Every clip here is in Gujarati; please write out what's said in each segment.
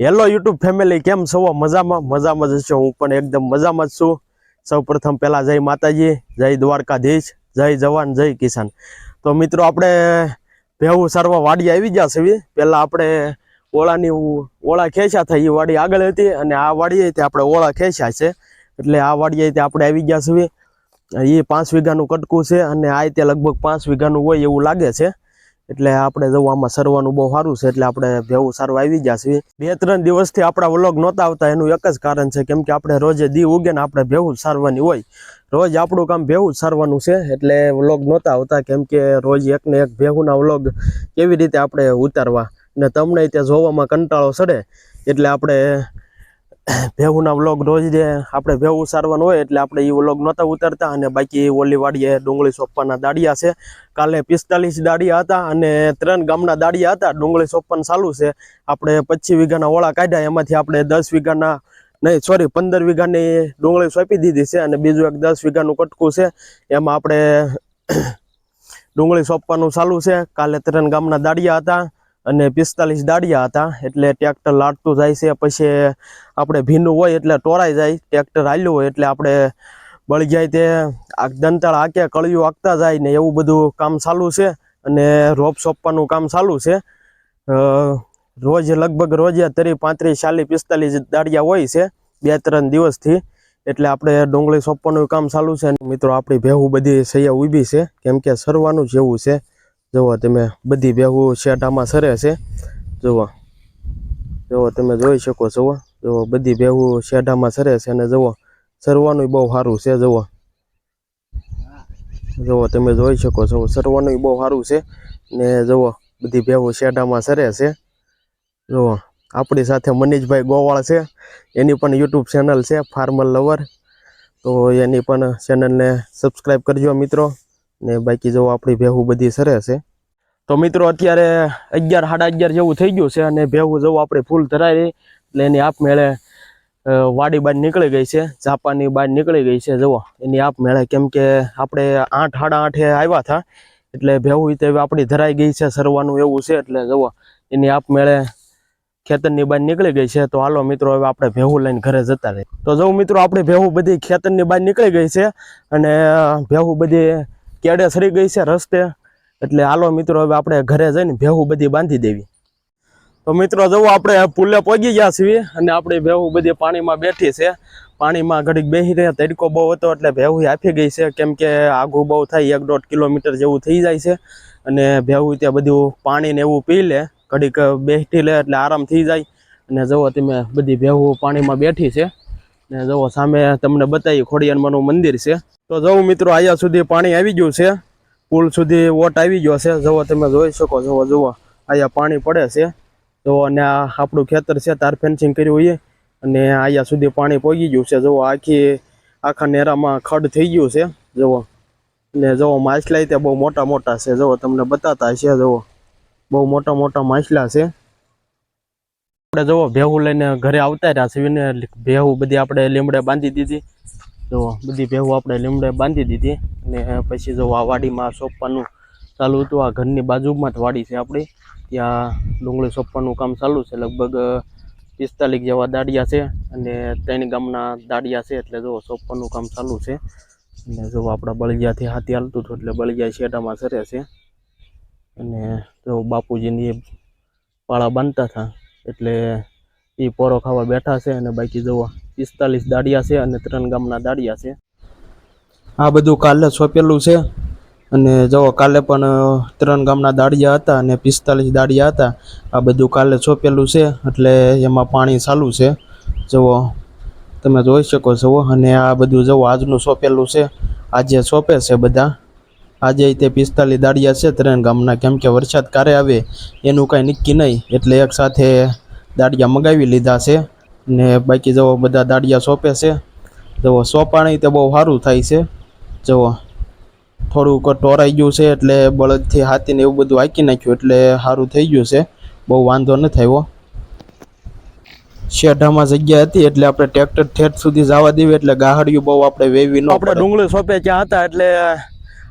હેલો યુટ્યુબ ફેમિલી કેમ છો? મજામાં મજામાં જ છો. હું પણ એકદમ મજામાં જ છું. સૌ પ્રથમ પહેલાં જય માતાજી, જય દ્વારકાધીશ, જય જવાન, જય કિસાન. તો મિત્રો, આપણે ભેવું સારવા વાડી આવી ગયા છે પહેલાં આપણે ઓળાની ઓળા ખેંચ્યા થાય એ વાડી આગળ હતી અને આ વાડીએ તે આપણે ઓળા ખેંચ્યા છે. એટલે આ વાડીએ તે આપણે આવી ગયા છે એ પાંચ વીઘાનું કટકું છે અને આ તે લગભગ પાંચ વીઘાનું હોય એવું લાગે છે. એટલે આપણે જવું આમાં સરવાનું બહુ સારું છે, એટલે આપણે ભેવું સારું આવી જશે બે ત્રણ દિવસથી આપણા વ્લોગ નહોતા આવતા, એનું એક જ કારણ છે કેમ કે આપણે રોજે દી ઉગે ને આપણે ભેવું સારવાની હોય. રોજ આપણું કામ ભેવું સારવાનું છે, એટલે વ્લોગ નહોતા આવતા કેમ કે રોજ એક ને એક ભેહુના વ્લોગ કેવી રીતે આપણે ઉતારવા. ને તમને ત્યાં જોવામાં કંટાળો સડે, એટલે આપણે ભેહુના વ્લોગ રોજ જે આપણે ભેહુ સારવાનું હોય એટલે આપણે એ વ્લોગ નહોતા ઉતારતા અને બાકી ઓલી વાડીએ ડુંગળી સોંપવાના દાડિયા છે. કાલે પિસ્તાલીસ દાડિયા હતા અને ત્રણ ગામના દાડિયા હતા. ડુંગળી સોંપવાનું ચાલુ છે. આપણે પચીસ વીઘાના ઓળા કાઢ્યા, એમાંથી આપણે દસ વીઘાના નહીં સોરી પંદર વીઘાની ડુંગળી સોંપી દીધી છે અને બીજું એક દસ વીઘાનું કટકું છે. એમાં આપણે ડુંગળી સોંપવાનું ચાલુ છે. કાલે ત્રણ ગામના દાડિયા હતા. અને પિસ્તાલીસ દાડિયા હતા, એટલે ટ્રેક્ટર લાટતું જાય છે, પછી આપણે ભીનું હોય એટલે ટોરાઈ જાય, ટ્રેક્ટર હાલ્યું હોય એટલે આપણે બળી જાય તે દંતાળ હાકે, કળિયું આંકતા જાય ને એવું બધું કામ ચાલુ છે, અને રોપ સોંપવાનું કામ ચાલુ છે. રોજ લગભગ રોજે તરી પાંત્રીસ, ચાલીસ, પિસ્તાલીસ દાડિયા હોય છે, બે ત્રણ દિવસથી, એટલે આપણે ડુંગળી સોંપવાનું કામ ચાલુ છે. મિત્રો આપણી ભેહું બધી સૈયા ઊભી છે, કેમ કે સરવાનું જેવું છે. જુઓ તમે બધી બેહું શેટ આમાં સરે છે. જુઓ જુઓ તમે જોઈ શકો છો જુઓ બધી ભેહું શેઢામાં સરે છે અને જુઓ સરવાનું બહુ સારું છે જુઓ જુઓ તમે જોઈ શકો છો, સરવાનું બહુ સારું છે ને જુઓ બધી ભેહું શેઢામાં સરે છે. જુઓ આપણી સાથે મનીષભાઈ ગોવાળ છે, એની પણ યુટ્યુબ ચેનલ છે, ફાર્મર લવર. તો એની પણ ચેનલને સબસ્ક્રાઈબ કરજો મિત્રો. ને બાકી જો આપણી ભેહું બધી સરે છે. તો મિત્રો અત્યારે અગિયાર, સાડા અગિયાર જેવું થઈ ગયું છે અને ભેહું જવું આપણે ફૂલ ધરાઈ રહી, એટલે એની આપમેળે વાડી બહાર નીકળી ગઈ છે ઝાપાની બહાર નીકળી ગઈ છે, જુઓ, એની આપમેળે કેમ કે આપણે આઠ, સાડા આઠે આવ્યા હતા, એટલે ભેહું તે આપણી ધરાઈ ગઈ છે, સરવાનું એવું છે, એટલે જુઓ, એની આપમેળે ખેતરની બહાર નીકળી ગઈ છે, તો હાલો મિત્રો હવે આપણે ભેહું લઈને ઘરે જતા રહીએ. તો જવું મિત્રો આપણે ભેહું બધી ખેતરની બહાર નીકળી ગઈ છે, અને ભેહું બધી કેડે સરી ગઈ છે રસ્તે. એટલે હાલો મિત્રો, હવે આપણે ઘરે જઈને ભેહું બધી બાંધી દેવી. તો મિત્રો જવું આપણે પુલે પહોંચી ગયા છીએ અને આપણી ભેહું બધી પાણીમાં બેઠી છે. પાણીમાં ઘડીક બેસી રહ્યા, તડકો બહુ હતો એટલે ભેહું આપી ગઈ છે. કેમ કે આઘું બહુ થાય, એક દોઢ કિલોમીટર જેવું થઈ જાય છે. અને ભેહું ત્યાં બધું પાણી ને એવું પી લે, ઘડીક બેઠી લે એટલે આરામ થઈ જાય. અને જુઓ તમે બધી ભેહું પાણીમાં બેઠી છે. ને જુઓ, સામે તમને બતાવી ખોડિયારમાંનું મંદિર છે. તો જવું મિત્રો, અહીંયા સુધી પાણી આવી ગયું છે. પુલ સુધી વોટ આવી ગયો છે. જવો તમે જોઈ શકો છો. જુઓ અહીંયા પાણી પડે છે. તો અને આ આપણું ખેતર છે. તાર ફેન્સિંગ કર્યું છે. અને અહીંયા સુધી પાણી પહોંચી ગયું છે. જુઓ, આખી, આખા નેરામાં ખડ થઈ ગયું છે. જુઓ ને જુઓ, માછલા તે બહુ મોટા મોટા છે. જુઓ, તમને બતાતા છે જુઓ, બહુ મોટા મોટા માછલા છે. આપણે જુઓ ભેહું લઈને ઘરે આવતા રહ્યા છીએ ને ભેહું બધી આપણે લીમડે બાંધી દીધી. જુઓ બધી ભેહું આપણે લીમડે બાંધી દીધી. અને પછી જો આ વાડીમાં સોંપવાનું ચાલુ હતું. આ ઘરની બાજુમાં જ વાડી છે આપણી. ત્યાં ડુંગળી સોંપવાનું કામ ચાલુ છે. લગભગ પિસ્તાલીસ જેવા દાડિયા છે અને ત્રણ ગામના દાડિયા છે. એટલે જો સોંપવાનું કામ ચાલુ છે. અને જો આપણા બળિયાથી હાથી હાલતું હતું એટલે બળિયા શેઢામાં સરે છે. અને જો બાપુજીની પાળા બાંધતા હતા. એટલે એ પોરો ખાવા બેઠા છે અને બાકી જુઓ પિસ્તાલીસ દાડિયા છે અને ત્રણ ગામના દાડિયા છે. આ બધું કાલે સોંપેલું છે અને જો કાલે પણ ત્રણ ગામના દાડિયા હતા અને પિસ્તાલીસ દાડિયા હતા. આ બધું કાલે સોંપેલું છે એટલે એમાં પાણી ચાલુ છે. જુઓ તમે જોઈ શકો છો. અને આ બધું જુઓ આજનું સોંપેલું છે. આજે સોંપે છે બધા. આજે તે પિસ્તાલીસ દાડિયા છે. ત્રણ ગામના કેમ કે વરસાદ ક્યારે આવે એનું કાંઈ નક્કી નહીં. એટલે એક સાથે દાડિયા મગાવી લીધા છે ને બાકી જવો બધા દાડિયા સોંપે છે. જવો સોંપાણી તે બહુ સારું થાય છે. જવો થોડુંક ટોરાઈ ગયું છે એટલે બળદથી હાથીને એવું બધું હાંકી નાખ્યું એટલે સારું થઈ ગયું છે. બહુ વાંધો ન થયો શેઢામાં જગ્યા હતી એટલે આપણે ટ્રેક્ટર ઠેઠ સુધી જવા દેવી એટલે ગાહડિયું બહુ આપણે વેવી ન આપણે ડુંગળી સોંપે ત્યાં હતા એટલે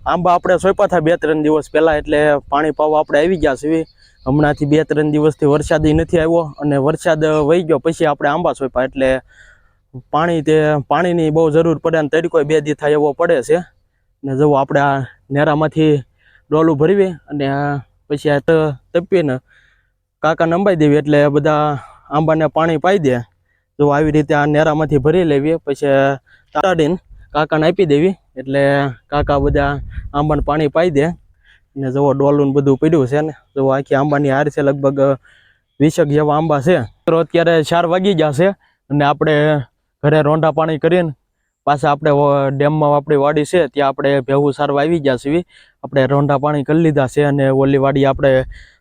આંબા આપણે સોંપ્યા હતા બે ત્રણ દિવસ પહેલાં એટલે પાણી પાવા આપણે આવી ગયા છીએ. હમણાંથી બે ત્રણ દિવસથી વરસાદ નથી આવ્યો અને વરસાદ વહી ગયો, પછી આપણે આંબા સોંપ્યા. એટલે પાણી તે પાણીની બહુ જરૂર પડે અને તરીકો બે દી થાય એવો પડે છે. ને જવું આપણે આ નેરામાંથી ડોલું ભરવી અને પછી આ તપીને કાકા નંબાઈ દેવી એટલે બધા આંબાને પાણી પાઈ દે. જો આવી રીતે આ નેરામાંથી ભરી લેવી પછી તાડીને કાકાને આપી દેવી. એટલે કાકા બધા આંબાને પાણી પાઈ દે. ને જવો ડોલું બધું પડ્યું છે ને. જવો આખી આંબાની હાર છે, લગભગ વીસક જેવા આંબા છે. તો અત્યારે ચાર વાગી જશે અને આપણે ઘરે રોંઢા પાણી કરીને પાછા આપણે ડેમમાં આપણી વાડી છે, ત્યાં આપણે ભેહું સારવા આવી ગયા છીએ. આપણે રોંઢા પાણી કરી લીધા છે અને ઓલી વાડી આપણે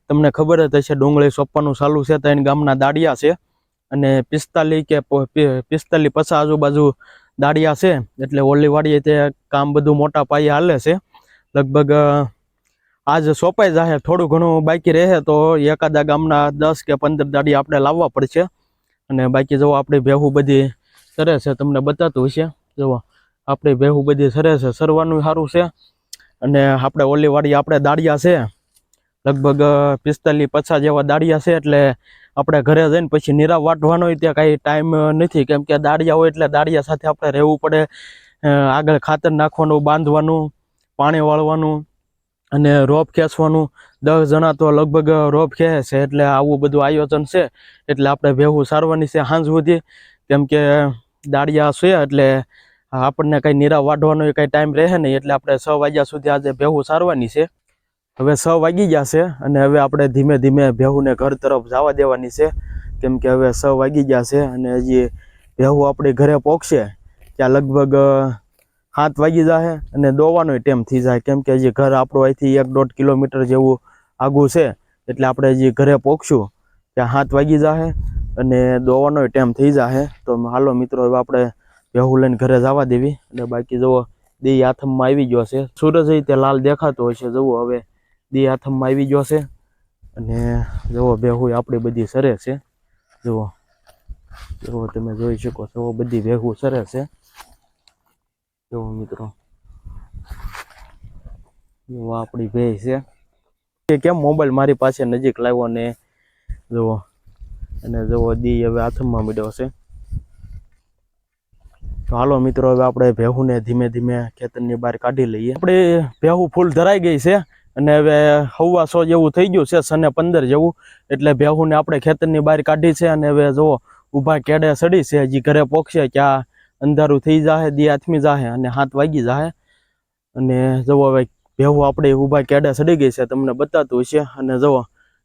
તમને ખબર જ હશે, ડુંગળી સોંપવાનું ચાલુ છે ત્યાં ગામના દાડિયા છે. અને પિસ્તાલીસ કે પિસ્તાલીસ પચાસ આજુબાજુ દાડિયા છે, એટલે ઓલીવાડીએ તે કામ બધું મોટા પાયે હાલે છે. લગભગ આજ સોંપાઈ જાહે, થોડું ઘણું બાકી રહે તો એકાદા ગામના દસ કે પંદર દાડી આપણે લાવવા પડશે. અને બાકી જો આપણી ભેહું બધી સરે છે, તમને બતાતું હશે. જુઓ, આપણી ભેહું બધી સરે છે, સરવાનું સારું છે. અને આપણે ઓલીવાડી આપણે દાડિયા છે. લગભગ પિસ્તાલીસ પચાસ જેવા દાળિયા છે એટલે આપણે ઘરે જઈને પછી નીરા વાટવાનો ત્યાં કાંઈ ટાઈમ નથી. કેમ કે દાળિયા હોય એટલે દાળિયા સાથે આપણે રહેવું પડે. આગળ ખાતર નાખવાનું, બાંધવાનું, પાણી વાળવાનું અને રોપ ખેંચવાનું. દસ જણા તો લગભગ રોપ ખેંચે છે એટલે આવું બધું આયોજન છે. એટલે આપણે ભેહું સારવાની છે સાંજ સુધી. કેમ કે દાળિયા છે એટલે આપણને કંઈ નીરા વાઢવાનો કાંઈ ટાઈમ રહે નહીં. એટલે આપણે છ વાગ્યા સુધી આજે ભેહું સારવાની છે. હવે છ વાગી ગયા છે અને હવે આપણે ધીમે ધીમે ભેહુંને ઘર તરફ જવા દેવાની છે. કેમ કે હવે છ વાગી ગયા છે અને હજી ભેહું આપણી ઘરે પહોંચશે ત્યાં લગભગ સાત વાગી જશે અને દોવાનો ટાઈમ થઈ જાય. કેમ કે હજી ઘર આપણું અહીંથી એક દોઢ કિલોમીટર જેવું આગું છે. એટલે આપણે હજી ઘરે પહોંચશું ત્યાં સાત વાગી જશે અને દોવાનો ટાઈમ થઈ જશે તો હાલો મિત્રો, હવે આપણે ભેહું લઈને ઘરે જવા દેવી. અને બાકી જુઓ દી આથમમાં આવી ગયો છે. સૂરજ તે લાલ દેખાતો હોય છે. જુઓ હવે દી હાથમાં આવી ગયો છે. અને જુઓ ભેહું આપણી બધી સરે છે. જુઓ. જુઓ તમે જોઈ શકો છો બધી ભેહું સરે છે. જુઓ મિત્રો. જુઓ આપણી ભેહ છે. કે કેમ મોબાઈલ મારી પાસે નજીક લાવ્યો ને જુઓ. અને જુઓ દી હવે હાથમાં મળ્યો છે. તો હાલો મિત્રો, હવે આપણે ભેહુને ધીમે ધીમે ખેતરની બહાર કાઢી લઈએ. આપણે ભેહું ફૂલ ધરાઈ ગઈ છે. અને હવે હવા સો જેવું થઈ ગયું છે, સને પંદર જેવું. એટલે ભેહુને આપણે ખેતરની બહાર કાઢી છે અને હવે જુઓ, ઊભા કેડે સડી છે. હજી ઘરે પોખશે ક્યાં અંધારું થઈ જાહે, દી આથમી જાહે અને હાથ વાગી જાહે. અને જુઓ હવે ભેહું આપણે ઊભા કેડે સડી ગઈ છે, તમને બતાતું હશે. અને જુઓ,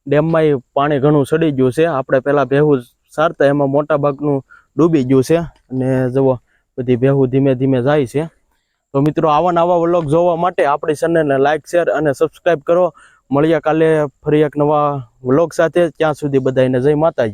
ડેમમાં પાણી ઘણું સડી ગયું છે. આપણે પહેલાં ભેહું સારતા એમાં મોટા ભાગનું ડૂબી ગયું છે. અને જુઓ, બધી ભેહું ધીમે ધીમે જાય છે. તો મિત્રો, આવા નવા વ્લોગ જોવા માટે આપણી ચેનલને લાઇક શેર અને સબસ્ક્રાઈબ કરો. મળીએ કાલે ફરી એક નવા વ્લોગ સાથે. ત્યાં સુધી બધાને જય માતાજી.